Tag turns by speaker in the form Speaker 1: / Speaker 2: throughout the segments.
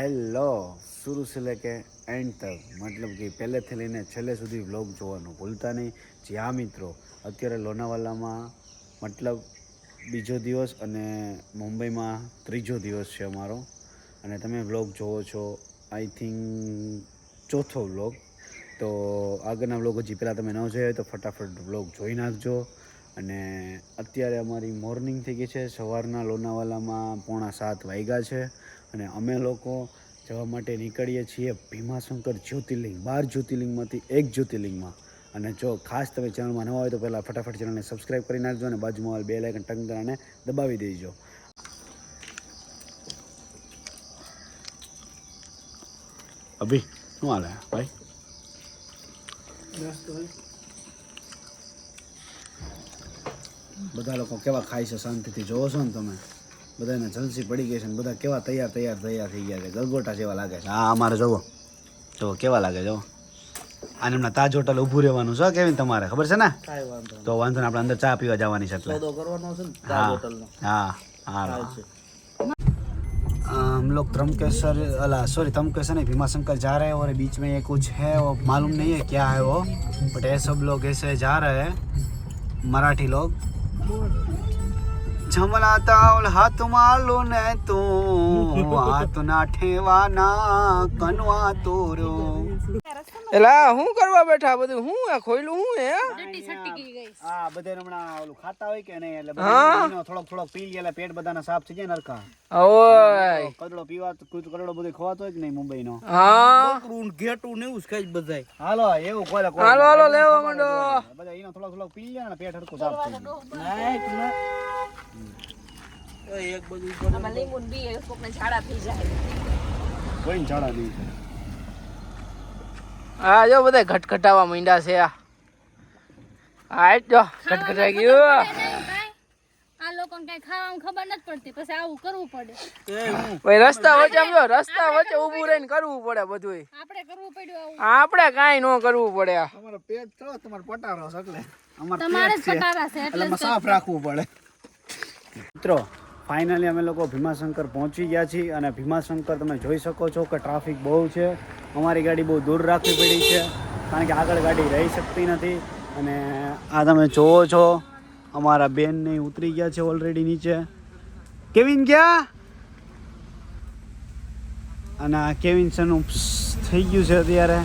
Speaker 1: Hello શરૂ છે લે કે એન્ડ તક. મતલબ કે પહેલેથી લઈને છેલ્લે સુધી વ્લોગ જોવાનું ભૂલતા નહીં. જ્યાં મિત્રો, અત્યારે લોનાવાલામાં મતલબ બીજો દિવસ અને મુંબઈમાં ત્રીજો દિવસ છે અમારો. અને તમે વ્લોગ જોવો છો આઈ થિંક ચોથો વ્લોગ તો આગળના વ્લોગ હજી પહેલાં તમે ન જોયા તો ફટાફટ વ્લોગ જોઈ નાખજો. અને અત્યારે અમારી મોર્નિંગ થઈ ગઈ છે. સવારના લોનાવાલામાં પોણા સાત વાગ્યા છે. અને અમે લોકો જવા માટે નીકળીએ છીએ ભીમાશંકર જ્યોતિર્લિંગ બાર જ્યોતિર્લિંગમાંથી એક જ્યોતિર્લિંગમાં. અને જો ખાસ તમે ચેનલમાં નવા હોય તો પહેલાં ફટાફટ ચેનલને સબસ્ક્રાઈબ કરી નાખજો અને બાજુમાં બે લાઇકન ટંગરાને દબાવી દેજો. અભી શું હાલે ભાઈ? બધા લોકો કેવા ખાય છે? શાંતિથી જોવો છો ને તમે? બધાને જલસી પડી ગઈ છે ને બધા કેવા તૈયાર તૈયાર તૈયાર થઈ ગયા છે ગલગોટા જેવા લાગે છે હા અમારે જોવો જોવો કેવા લાગે જો આને હમણાં તાજ હોટલ ઊભું રહેવાનું છે કેવી તમારે ખબર છે ને
Speaker 2: કાંઈ વાંધો
Speaker 1: તો વાંધો ને આપણે અંદર ચા પીવા જવાની છે એટલે
Speaker 2: સોદો કરવાનો છે ને
Speaker 1: हाँ
Speaker 2: હોટલનો
Speaker 1: हाँ हाँ
Speaker 2: ચાલશે
Speaker 1: हम लोग त्रमकेश्वर अला सॉरी त्रमकेश्वर नहीं भीमा शंकर जा रहे हैं और बीच में ये कुछ है वो मालूम नहीं है क्या है वो बट ये सब लोग ऐसे जा रहे हैं मराठी लोग જમલા તાવલ હાથ માલો ને તું હાથ ના ઠેવાના કનવા તોરો.
Speaker 3: એલા હું કરવા બેઠા બધું? હું આ ખોઈલું હું હે
Speaker 1: આ બધે હમણાં ઓલું ખાતા હોય કે નહીં એટલે બધા થોડોક થોડોક પી લે એટલે પેટ બધાના સાફ થઈ જાય ને હરખા
Speaker 3: ઓય
Speaker 1: કદડો પીવા કદડો બધું ખવાતો હોય કે નહીં મુંબઈનો.
Speaker 3: હા.
Speaker 2: કરું ને ઘેટું ને એવું કઈ ખાઈ બધાય.
Speaker 1: હાલો એવું કોલે કોલે.
Speaker 3: હાલો હાલો લેવા માંડો.
Speaker 1: બધા એનો થોડોક થોડોક પી લે ને પેટ હરકો સાફ થઈ જાય
Speaker 2: ને. એક બધું ઉપર
Speaker 4: આમાં લીંબુ બી એ કોકને ઝાડા થઈ જાય.
Speaker 1: કોઈ ચાડા નહીં? છે
Speaker 3: જો બધા ઘટઘટાવા માંડ્યા છે આ. આ જો ઘટઘટાઈ ગયું.
Speaker 5: આ લોકોને કઈ ખાવામાં ખબર નથી પડતી. પછી આવું કરવું પડે.
Speaker 2: એ
Speaker 3: ભાઈ રસ્તા વચ્ચે આમ જો રસ્તા વચ્ચે ઊભું રહીને કરવું પડે બધું
Speaker 5: આપણે કરવું પડ્યું આવું.
Speaker 3: આપણે કાંઈ ન કરવું પડે
Speaker 1: તમારો પેટ થયો તમારો પટારો છે એટલે
Speaker 5: તમારે જ પટારા છે
Speaker 1: એટલે સાફ રાખવું પડે. મિત્રો ફાઇનલી અમે લોકો ભીમાશંકર પહોંચી ગયા છીએ અને ભીમાશંકર તમે જોઈ શકો છો કે ટ્રાફિક બહુ છે. અમારી ગાડી બહુ દૂર રાખવી પડી છે કારણ કે આગળ ગાડી રહી શકતી નથી. અને આ તમે જોવો છો અમારા બેન ને ઉતરી ગયા છે ઓલરેડી નીચે. કેવિન ગયા અને આ કેવિન સનું થઈ ગયું છે અત્યારે.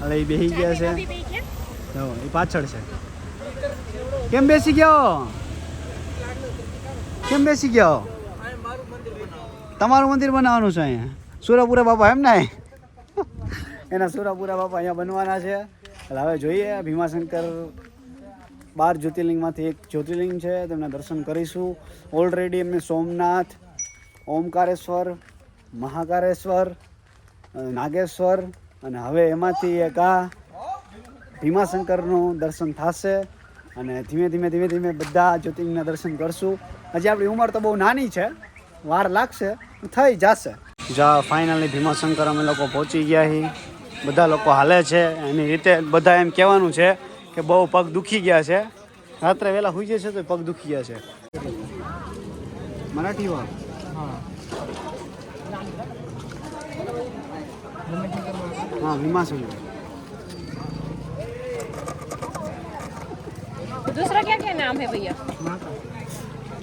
Speaker 1: એટલે એ બેસી ગયા છે. એ પાછળ છે. કેમ બેસી ગયો? કેમ બેસી ગયો? તમારું મંદિર બનાવવાનું છે અહીંયા? સુરાપુરા બાપા એમ ને? એના સુરાપુરા બાપા અહીંયા બનવાના છે. એટલે હવે જોઈએ, ભીમાશંકર બાર જ્યોતિર્લિંગમાંથી એક જ્યોતિર્લિંગ છે. તેમને દર્શન કરીશું. ઓલરેડી એમને સોમનાથ, ઓમકારેશ્વર, મહાકારેશ્વર નાગેશ્વર અને હવે એમાંથી એક આ ભીમાશંકરનું દર્શન થશે. અને ધીમે ધીમે ધીમે ધીમે બધા જ્યોતિર્લિંગના દર્શન કરશું. હજી આપણી ઉંમર તો બહુ નાની છે વાર લાગશે થઈ જશે જા ફાઇનલી ભીમાશંકર અમે લોકો પહોંચી ગયા છીએ બધા લોકો હાલે છે એની રીતે બધા એમ કહેવાનું છે કે બહુ પગ દુખી ગયા છે રાત્રે વહેલા સુઈ જશે તો પગ દુખી ગયા છે મરાઠી વાર हाँ भीमाशंकर
Speaker 4: दूसरा क्या क्या नाम है भैया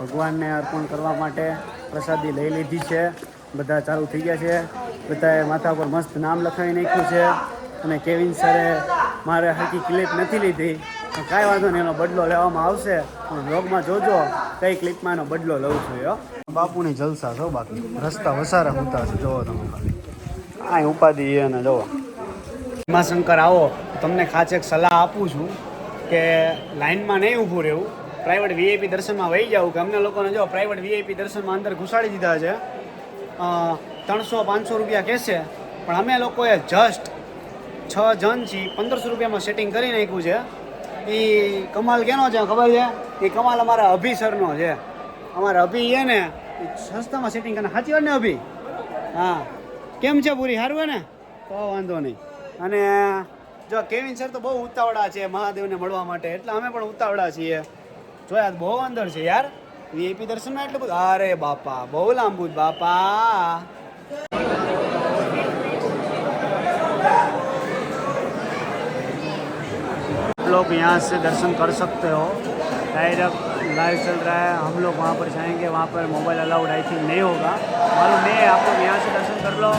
Speaker 1: ભગવાનને અર્પણ કરવા માટે પ્રસાદી લઈ લીધી છે. બધા ચાલુ થઈ ગયા છે. બધાએ માથા પર મસ્ત નામ લખાવી નાખ્યું છે. અને કેવિન સરે મારે હરકી ક્લિપ નથી લીધી. કાંઈ વાંધો નહીં એનો બદલો લેવામાં આવશે. પણ બ્લોગમાં જોજો કઈ ક્લિપમાં એનો બદલો લઉં છું યો બાપુની જલસા છો બાકી. રસ્તા વસારા ઉતા છે જોવો તમે ખાલી. આ ઉપાધિ એને જોવો. ભીમાશંકર આવો. તમને ખાસ એક સલાહ આપું છું કે લાઇનમાં નહીં ઊભું રહેવું. પ્રાઇવેટ વીઆઈપી દર્શનમાં વહી જાઉં કે અમને લોકોને જો પ્રાઇવેટ વીઆઈપી દર્શનમાં અંદર ઘુસાડી દીધા છે ત્રણસો પાંચસો રૂપિયા કહેશે, પણ અમે લોકોએ જસ્ટ છ જણ છીએ, પંદરસો રૂપિયામાં સેટિંગ કરી નાખ્યું છે. એ કમાલ કેનો છે ખબર છે? એ કમાલ અમારા અભી સરનો છે. અમારા અભી એ ને સસ્તામાં સેટિંગ કરે સાચી વાત ને અભી? હા. કેમ છે પૂરી? સારું ને? તો વાંધો નહીં. અને જો કેવિન સર તો બહુ ઉતાવળા છે મહાદેવને મળવા માટે, એટલે અમે પણ ઉતાવળા છીએ. જોયા બહુ અંદર છે યાર વીઆઈપી દર્શનમાં એટલું બધું અરે બાપા બહુ લાંબુ જ બાપા आप लोग यहाँ से दर्शन कर सकते हो डायरेक्ट लाइव चल रहा है हम लोग वहाँ पर जाएंगे वहाँ पर मोबाइल अलाउड आई थिंक नहीं होगा मालूम नहीं है आप लोग यहाँ से दर्शन कर लो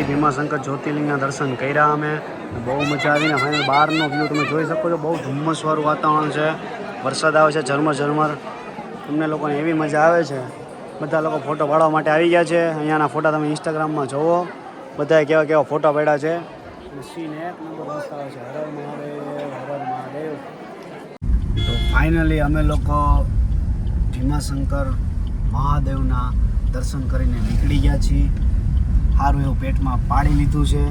Speaker 1: એ ભીમાશંકર જ્યોતિર્લિંગના દર્શન કર્યા અમે. બહુ મજા આવીને ફાઇનલ બહારનો વ્યૂ તમે જોઈ શકો છો, બહુ ધુમ્મસવાળું વાતાવરણ છે. વરસાદ આવે છે, ઝરમર ઝરમર. તમને લોકોને એવી મજા આવે છે. બધા લોકો ફોટો પાડવા માટે આવી ગયા છે. અહીંયાના ફોટા તમે ઇન્સ્ટાગ્રામમાં જોવો. બધાએ કેવા કેવા ફોટા પાડ્યા છે. સીન છે. હર મહાદેવ હર મહાદેવ. તો ફાઇનલી અમે લોકો ભીમાશંકર મહાદેવના દર્શન કરીને નીકળી ગયા છીએ. સારું એવું પેટમાં પાડી લીધું છે.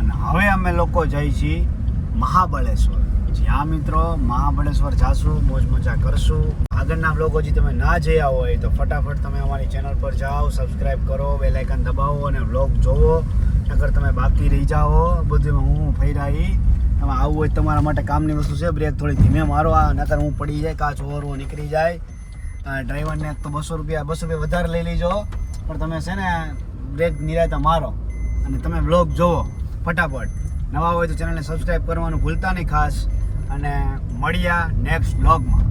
Speaker 1: અને હવે અમે લોકો જઈ છીએ મહાબળેશ્વર. જ્યાં મિત્રો, મહાબળેશ્વર જાશું, મોજ મજા કરશું. આગળના બ્લોગો જે તમે ના જયા હોય તો ફટાફટ તમે અમારી ચેનલ પર જાઓ સબસ્ક્રાઈબ કરો બેલાઇકન દબાવો અને બ્લોગ જોવો. નગર તમે બાકી રહી જાઓ. બધું હું ફેરાઈ તમે આવું હોય તમારા માટે કામની વસ્તુ છે. બ્રેક થોડી ધીમે મારો આ, નકર હું પડી જાય, કાચ ઓવરવો નીકળી જાય. ડ્રાઈવરને તો બસો રૂપિયા બસો રૂપિયા વધારે લઈ લેજો. પણ તમે છે ને બ્રેક નિરાતા મારો. અને તમે બ્લોગ જોવો, ફટાફટ. નવા હોય તો ચેનલને સબસ્ક્રાઈબ કરવાનું ભૂલતા નહીં ખાસ. અને મળ્યા નેક્સ્ટ બ્લોગમાં